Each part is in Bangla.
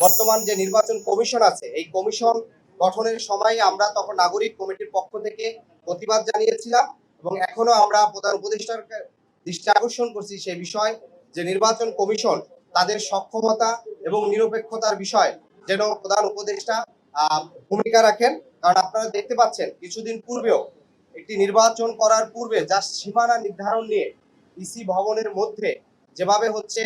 বর্তমান যে নির্বাচন কমিশন আছে, এই কমিশন গঠনের সময় আমরা তখন নাগরিক কমিটির পক্ষ থেকে প্রতিবাদ জানিয়েছিলাম এবং এখনও আমরা প্রধান উপদেষ্টার দৃষ্টি আকর্ষণ করছি সেই বিষয় যে নির্বাচন কমিশন তাদের সক্ষমতা এবং নিরপেক্ষতার বিষয় যেন প্রধান উপদেষ্টা ভূমিকা রাখেন। কারণ আপনারা দেখতে পাচ্ছেন, কিছুদিন পূর্বেও একটি নির্বাচন করার পূর্বে যা সীমানা নির্ধারণ নিয়ে ইসি ভবনের মধ্যে যেভাবে হচ্ছে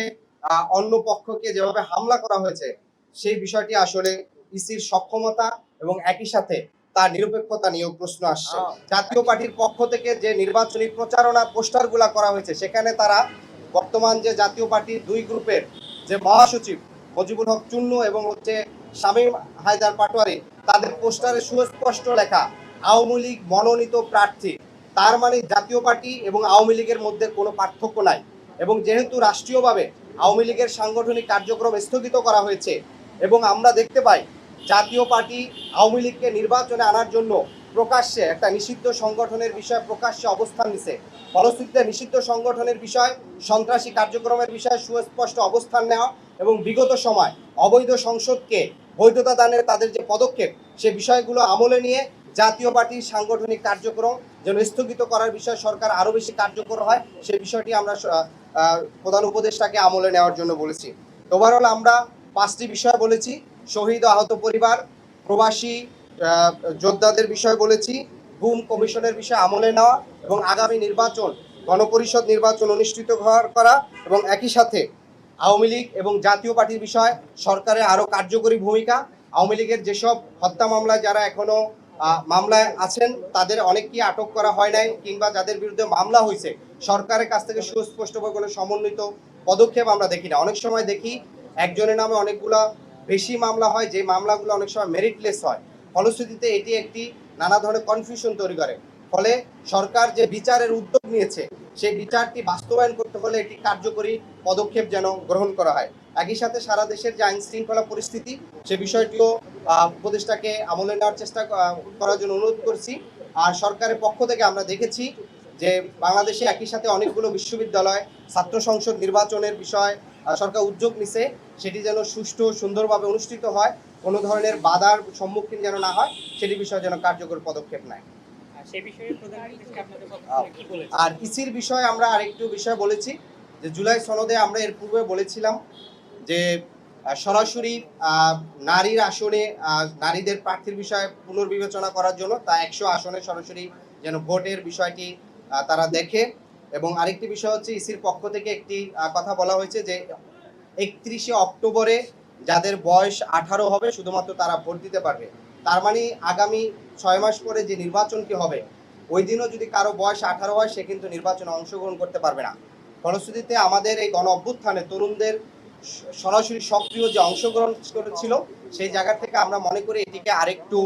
অন্য পক্ষকে যেভাবে হামলা করা হয়েছে সেই বিষয়টি আসলে ইসির সক্ষমতা এবং একই সাথে তার নিরপেক্ষতা নিয়েও প্রশ্ন আসছে। জাতীয় পার্টির পক্ষ থেকে যে নির্বাচনী প্রচারণা পোস্টারগুলা করা হয়েছে সেখানে তারা বর্তমান যে জাতীয় পার্টির দুই গ্রুপের যে মহাসচিব মজিবুল হক চুন্নু এবং হচ্ছে শামীম হায়দার পাটোয়ারি তাদের পোস্টারে সুস্পষ্ট লেখা আওয়ামী লীগ মনোনীত প্রার্থী। তার মানে জাতীয় পার্টি এবং আওয়ামী লীগের মধ্যে কোনো পার্থক্য নাই। এবং যেহেতু রাষ্ট্রীয়ভাবে আওয়ামী লীগের সাংগঠনিক কার্যক্রম স্থগিত করা হয়েছে এবং আমরা দেখতে পাই জাতীয় পার্টি আওয়ামী লীগকে নির্বাচনে আনার জন্য প্রকাশ্যে একটা নিষিদ্ধ সংগঠনের বিষয়ে প্রকাশ্যে অবস্থান নিছে। ফলশ্রুতিতে নিষিদ্ধ সংগঠনের বিষয়, সন্ত্রাসী কার্যক্রমের বিষয়ে সুস্পষ্ট অবস্থান নেওয়া এবং বিগত সময় অবৈধ সংসদকে বৈধতা দানের তাদের যে পদক্ষেপ, সে বিষয়গুলো আমলে নিয়ে জাতীয় পার্টির সাংগঠনিক কার্যক্রম যেন স্থগিত করার বিষয়ে সরকার আরও বেশি কার্যকর হয় সেই বিষয়টি আমরা প্রধান উপদেষ্টাকে আমলে নেওয়ার জন্য বলেছি। ওভারঅল আমরা পাঁচটি বিষয় বলেছি। শহীদ আহত পরিবার, প্রবাসী যোদ্ধাদের বিষয় বলেছি, গুম কমিশনের বিষয়ে আমলে নেওয়া এবং আগামী নির্বাচন, গণপরিষদ নির্বাচন অনুষ্ঠিত করার- করা এবং একই সাথে আওয়ামী লীগ এবং জাতীয় পার্টির বিষয় সরকারের আরও কার্যকরী ভূমিকা। আওয়ামী লীগের যেসব হত্যা মামলায় যারা এখনও মামলায় আছেন, তাদের অনেককেই আটক করা হয় নাই কিংবা যাদের বিরুদ্ধে মামলা হয়েছে, সরকারের কাছ থেকে সুস্পষ্টভাবে কোনো সমন্বিত পদক্ষেপ আমরা দেখি না। অনেক সময় দেখি একজনের নামে অনেকগুলা বেশি মামলা হয়, যে মামলাগুলো অনেক সময় মেরিটলেস হয়। ফলশ্রুতিতে এটি একটি নানা ধরনের কনফিউশন তৈরি করে। ফলে সরকার যে বিচারের উদ্যোগ নিয়েছে, সেই বিচারটি বাস্তবায়ন করতে হলে একটি কার্যকরী পদক্ষেপ যেন গ্রহণ করা হয়। একই সাথে সারা দেশের যে আইন শৃঙ্খলা পরিস্থিতি, সে বিষয়টিও উপদেষ্টাকে আমলে নেওয়ার চেষ্টা করার জন্য অনুরোধ করছি। আর সরকারের পক্ষ থেকে আমরা দেখেছি যে বাংলাদেশে একই সাথে অনেকগুলো বিশ্ববিদ্যালয়, ছাত্র সংসদ নির্বাচনের বিষয় সরকার উদ্যোগ নিছে। সেটি যেন সুষ্ঠু সুন্দরভাবে অনুষ্ঠিত হয় কোনো ধরনের বাধার সম্মুখীন যেন না হয় সেটি বিষয়ে যেন কার্যকর পদক্ষেপ নেয়। আর ইসির বিষয়ে আমরা আরেকটু বিষয় বলেছি যে জুলাই সনদে আমরা এর পূর্বে বলেছিলাম যে সরাসরি নারীর আসনে নারীদের প্রার্থীর বিষয়ে পুনর্বিবেচনা করার জন্য তা একশো আসনে সরাসরি যেন ভোটের বিষয়টি তারা দেখে। এবং আরেকটি বিষয় হচ্ছে ইসির পক্ষ থেকে একটি কথা বলা হয়েছে যে একত্রিশে অক্টোবরে যাদের বয়স আঠারো হবে, শুধুমাত্র তারা ভোট দিতে পারবে। তার মানে আগামী ছয় মাস পরে যে নির্বাচনটি হবে, ওই দিনও যদি কারও বয়স আঠারো হয়, সে কিন্তু নির্বাচনে অংশগ্রহণ করতে পারবে না। ফলশ্রুতিতে আমাদের এই গণ অভ্যুত্থানে তরুণদের সরাসরি সক্রিয় যে অংশগ্রহণ করেছিল, সেই জায়গা থেকে আমরা মনে করি এটিকে আরেকটু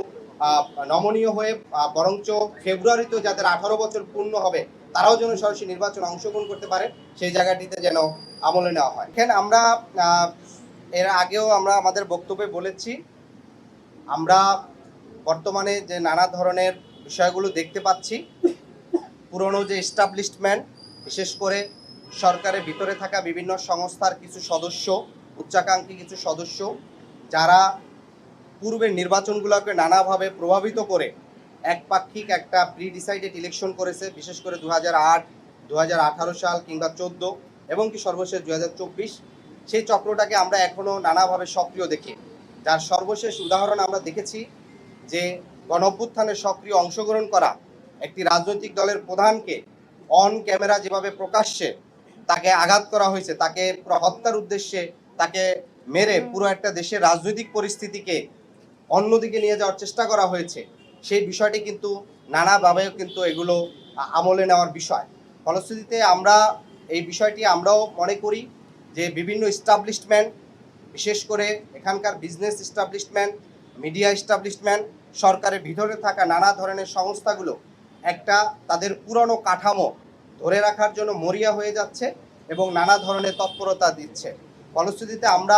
নমনীয় হয়ে বরঞ্চ ফেব্রুয়ারিতেও যাদের আঠারো বছর পূর্ণ হবে, তারাও যেন সরাসরি নির্বাচনে অংশগ্রহণ করতে পারে, সেই জায়গাটিতে যেন আমলে নেওয়া হয়। এখানে আমরা এর আগেও আমরা আমাদের বক্তব্যে বলেছি, আমরা বর্তমানে যে নানা ধরনের বিষয়গুলো দেখতে পাচ্ছি, পুরনো যে এস্টাবলিশমেন্ট বিশেষ করে সরকারের ভিতরে থাকা বিভিন্ন সংস্থার কিছু সদস্য, উচ্চাকাঙ্ক্ষী কিছু সদস্য, যারা পূর্বের নির্বাচনগুলোকে নানাভাবে প্রভাবিত করে একপাক্ষিক একটা প্রি ডিসাইডেড ইলেকশন করেছে, বিশেষ করে দু হাজার আট দু সাল কিংবা চোদ্দ। এবং কি সর্বশেষ দু হাজার চব্বিশ সেই চক্রটাকে আমরা এখনও নানাভাবে সক্রিয় দেখি। যার সর্বশেষ উদাহরণ আমরা দেখেছি যে গণ সক্রিয় অংশগ্রহণ করা একটি রাজনৈতিক দলের প্রধানকে অন ক্যামেরা যেভাবে প্রকাশ্যে তাকে আঘাত করা হয়েছে তাকে হত্যার উদ্দেশ্যে তাকে মেরে পুরো একটা দেশের রাজনৈতিক পরিস্থিতিকে অন্যদিকে নিয়ে যাওয়ার চেষ্টা করা হয়েছে। সেই বিষয়টি কিন্তু নানাভাবে কিন্তু এগুলো আমলে নেওয়ার বিষয়। ফলশ্রুতিতে আমরা এই বিষয়টি আমরাও মনে করি যে বিভিন্ন এস্টাবলিশমেন্ট বিশেষ করে এখানকার বিজনেস এস্টাবলিশমেন্ট মিডিয়া এস্টাবলিশমেন্ট সরকারের ভিতরে থাকা নানা ধরনের সংস্থাগুলো একটা তাদের পুরনো কাঠামো ধরে রাখার জন্য মরিয়া হয়ে যাচ্ছে এবং নানা ধরনের তৎপরতা দিচ্ছে। ফলশ্রুতিতে আমরা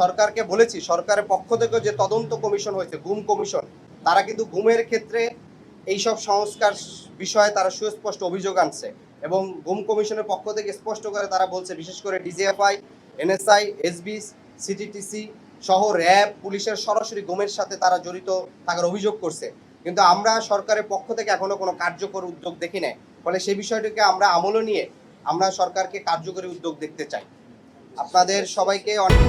সরকারকে বলেছি, সরকারের পক্ষ থেকে যে তদন্ত কমিশন হয়েছে, গুম কমিশন, তারা কিন্তু গুমের ক্ষেত্রে এইসব সংস্কার বিষয়ে তারা সুস্পষ্ট অভিযোগ আনছে। এবং গুম কমিশনের পক্ষ থেকে স্পষ্ট করে তারা বলছে, বিশেষ করে ডিজিএফআই, এনএসআই, এসবি, সিটিটিসি সহ র্যাব, পুলিশের সরাসরি গুমের সাথে তারা জড়িত থাকার অভিযোগ করছে। কিন্তু আমরা সরকারের পক্ষ থেকে এখনও কোনো কার্যকর উদ্যোগ দেখি নাই। ফলে সেই বিষয়টিকে আমরা আমলও নিয়ে আমরা সরকারকে কার্যকরী উদ্যোগ দেখতে চাই। আপনাদের সবাইকে অনেক